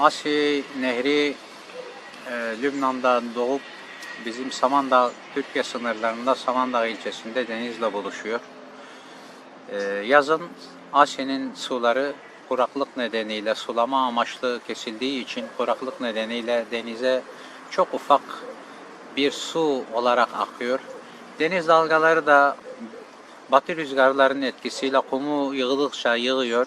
Asi Nehri e, Lübnan'dan doğup bizim Samandağ, Türkiye sınırlarında Samandağ ilçesinde denizle buluşuyor. E, yazın Asi'nin suları kuraklık nedeniyle sulama amaçlı kesildiği için kuraklık nedeniyle denize çok ufak bir su olarak akıyor. Deniz dalgaları da batı rüzgarlarının etkisiyle kumu yığıldıkça yığıyor.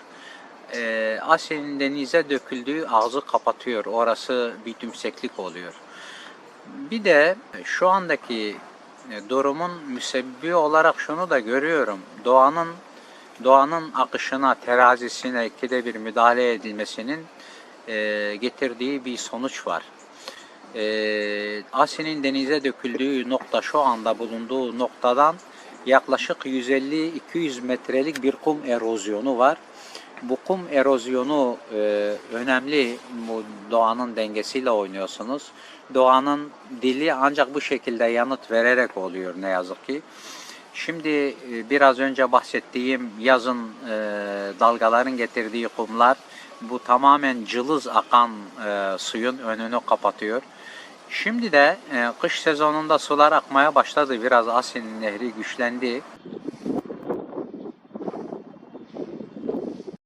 Ee, Asya'nın denize döküldüğü ağzı kapatıyor. Orası bir tümseklik oluyor. Bir de şu andaki e, durumun müsebbibi olarak şunu da görüyorum. Doğanın doğanın akışına, terazisine ikide bir müdahale edilmesinin e, getirdiği bir sonuç var. E, Asya'nın denize döküldüğü nokta şu anda bulunduğu noktadan yaklaşık 150-200 metrelik bir kum erozyonu var. Bu kum erozyonu e, önemli. Bu doğanın dengesiyle oynuyorsunuz. Doğanın dili ancak bu şekilde yanıt vererek oluyor ne yazık ki. Şimdi e, biraz önce bahsettiğim yazın e, dalgaların getirdiği kumlar bu tamamen cılız akan e, suyun önünü kapatıyor. Şimdi de e, kış sezonunda sular akmaya başladı. Biraz Asin Nehri güçlendi.